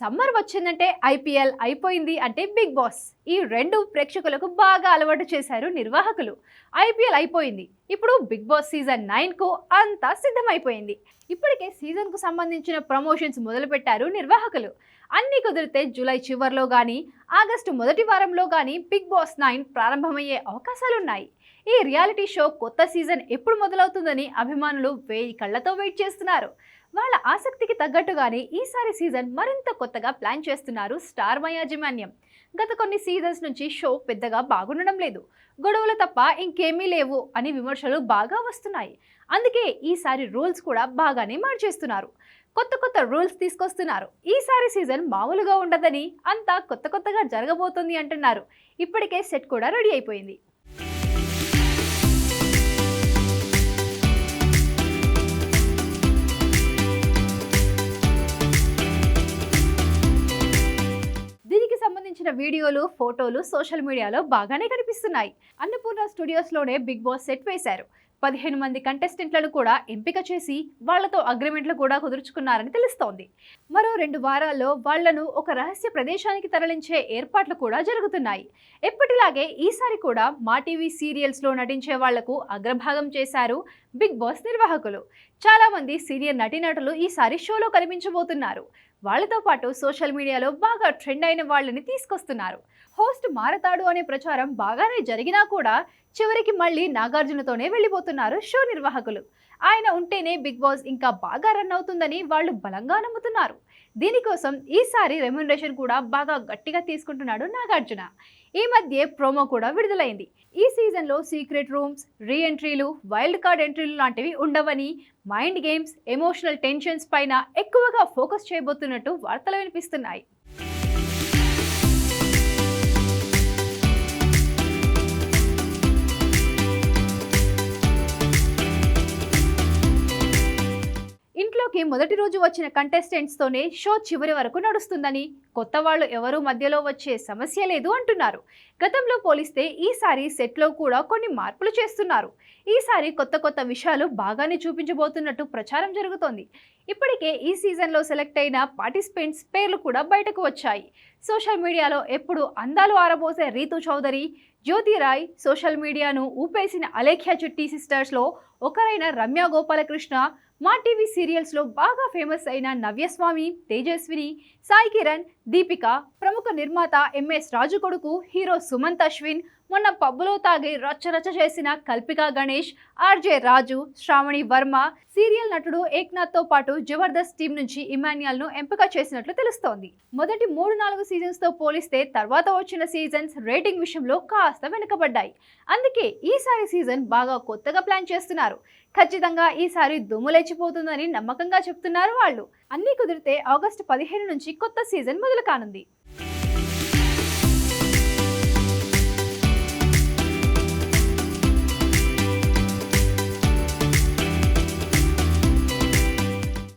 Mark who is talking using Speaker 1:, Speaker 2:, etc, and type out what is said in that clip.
Speaker 1: Summer వచ్చిందంటే IPL అయిపోయింది అంటే బిగ్ బాస్. ఈ రెండు ప్రేక్షకులకు బాగా అలవాటు చేశారు నిర్వాహకులు. ఐపీఎల్ అయిపోయింది. ఇప్పుడు బిగ్ బాస్ సీజన్ నైన్కు అంతా సిద్ధమైపోయింది. ఇప్పటికే సీజన్కు సంబంధించిన ప్రమోషన్స్ మొదలుపెట్టారు నిర్వాహకులు. అన్ని కుదిరితే జూలై చివరిలో కానీ ఆగస్టు మొదటి వారంలో కానీ బిగ్ బాస్ నైన్ ప్రారంభమయ్యే అవకాశాలున్నాయి. ఈ రియాలిటీ షో కొత్త సీజన్ ఎప్పుడు మొదలవుతుందని అభిమానులు వేయి కళ్ళతో వెయిట్ చేస్తున్నారు. వాళ్ళ ఆసక్తికి తగ్గట్టుగానే ఈసారి సీజన్ మరింత కొత్తగా ప్లాన్ చేస్తున్నారు స్టార్ మై గత కొన్ని సీజన్స్ నుంచి షో పెద్దగా బాగుండడం లేదు. గొడవలు తప్ప ఇంకేమీ లేవు అని విమర్శలు బాగా వస్తున్నాయి. అందుకే ఈసారి రూల్స్ కూడా బాగానే మార్చేస్తున్నారు. కొత్త కొత్త రూల్స్ తీసుకొస్తున్నారు. ఈసారి సీజన్ మామూలుగా ఉండదని అంతా కొత్త కొత్తగా జరగబోతుంది అంటున్నారు. ఇప్పటికే సెట్ కూడా రెడీ అయిపోయింది. వీడియోలు ఫోటోలు సోషల్ మీడియాలో బాగానే కనిపిస్తున్నాయి. అన్నపూర్ణ స్టూడియోస్లోనే బిగ్ బాస్ సెట్ వేశారు. పదిహేను మంది కంటెస్టెంట్లను కూడా ఎంపిక చేసి వాళ్ళతో అగ్రిమెంట్లు కూడా కుదుర్చుకున్నారని తెలుస్తోంది. మరో రెండు వారాల్లో వాళ్ళను ఒక రహస్య ప్రదేశానికి తరలించే ఏర్పాట్లు కూడా జరుగుతున్నాయి. ఎప్పటిలాగే ఈసారి కూడా మా టీవీ సీరియల్స్లో నటించే వాళ్ళకు అగ్రభాగం చేశారు బిగ్ బాస్ నిర్వాహకులు. చాలామంది సీరియల్ సీనియర్ నటీనటులు ఈసారి షోలో కనిపించబోతున్నారు. వాళ్ళతో పాటు సోషల్ మీడియాలో బాగా ట్రెండ్ అయిన వాళ్ళని తీసుకొస్తున్నారు. హోస్ట్ మారతాడు అనే ప్రచారం బాగానే జరిగినా కూడా చివరికి మళ్ళీ నాగార్జునతోనే వెళ్ళిపోతున్నారు షో నిర్వాహకులు. ఆయన ఉంటేనే బిగ్ బాస్ ఇంకా బాగా రన్ అవుతుందని వాళ్ళు బలంగా నమ్ముతున్నారు. దీనికోసం ఈసారి రెమ్యునరేషన్ కూడా బాగా గట్టిగా తీసుకుంటున్నాడు నాగార్జున. ఈ మధ్య ప్రోమో కూడా విడుదలైంది. ఈ సీజన్లో సీక్రెట్ రూమ్స్ రీ ఎంట్రీలు వైల్డ్ కార్డ్ ఎంట్రీలు లాంటివి ఉండవని మైండ్ గేమ్స్ ఎమోషనల్ టెన్షన్స్ పైన ఎక్కువగా ఫోకస్ చేయబోతున్నట్టు వార్తలు వినిపిస్తున్నాయి. షోకి మొదటి రోజు వచ్చిన కంటెస్టెంట్స్తోనే షో చివరి వరకు నడుస్తుందని. కొత్త వాళ్ళు ఎవరూ మధ్యలో వచ్చే సమస్య లేదు అంటున్నారు. గతంలో పోలిస్తే ఈసారి సెట్లో కూడా కొన్ని మార్పులు చేస్తున్నారు. ఈసారి కొత్త కొత్త విషయాలు బాగానే చూపించబోతున్నట్టు ప్రచారం జరుగుతోంది. ఇప్పటికే ఈ సీజన్లో సెలెక్ట్ అయిన పార్టిసిపెంట్స్ పేర్లు కూడా బయటకు వచ్చాయి. సోషల్ మీడియాలో ఎప్పుడు అందాలు ఆరబోసే రీతు చౌదరి జ్యోతి రాయ్ సోషల్ మీడియాను ఊపేసిన అలేఖ్య చిట్టి సిస్టర్స్లో ఒకరైన రమ్య గోపాలకృష్ణ మా టీవీ సీరియల్స్లో బాగా ఫేమస్ అయిన నవ్యస్వామి తేజస్విని సాయి కిరణ్ దీపిక ప్రముఖ నిర్మాత ఎంఎస్ రాజు కొడుకు హీరో సుమంత్ అశ్విన్ మొన్న పబ్బులో తాగి రచ్చరచ్చ చేసిన కల్పిక గణేష్ ఆర్జే రాజు శ్రావణి వర్మ సీరియల్ నటుడు ఏక్నాథ్తో పాటు జబర్దస్త్ టీం నుంచి ఇమాన్యుయల్ను ఎంపిక చేసినట్లు తెలుస్తోంది. మొదటి మూడు నాలుగు సీజన్స్తో పోలిస్తే తర్వాత వచ్చిన సీజన్స్ రేటింగ్ విషయంలో కాస్త వెనుకబడ్డాయి. అందుకే ఈసారి సీజన్ బాగా కొత్తగా ప్లాన్ చేస్తున్నారు. ఖచ్చితంగా ఈసారి దుమ్ము లేచిపోతుందని నమ్మకంగా చెప్తున్నారు వాళ్ళు. అన్నీ కుదిరితే ఆగస్టు పదిహేను నుంచి కొత్త సీజన్ మొదలు కానుంది.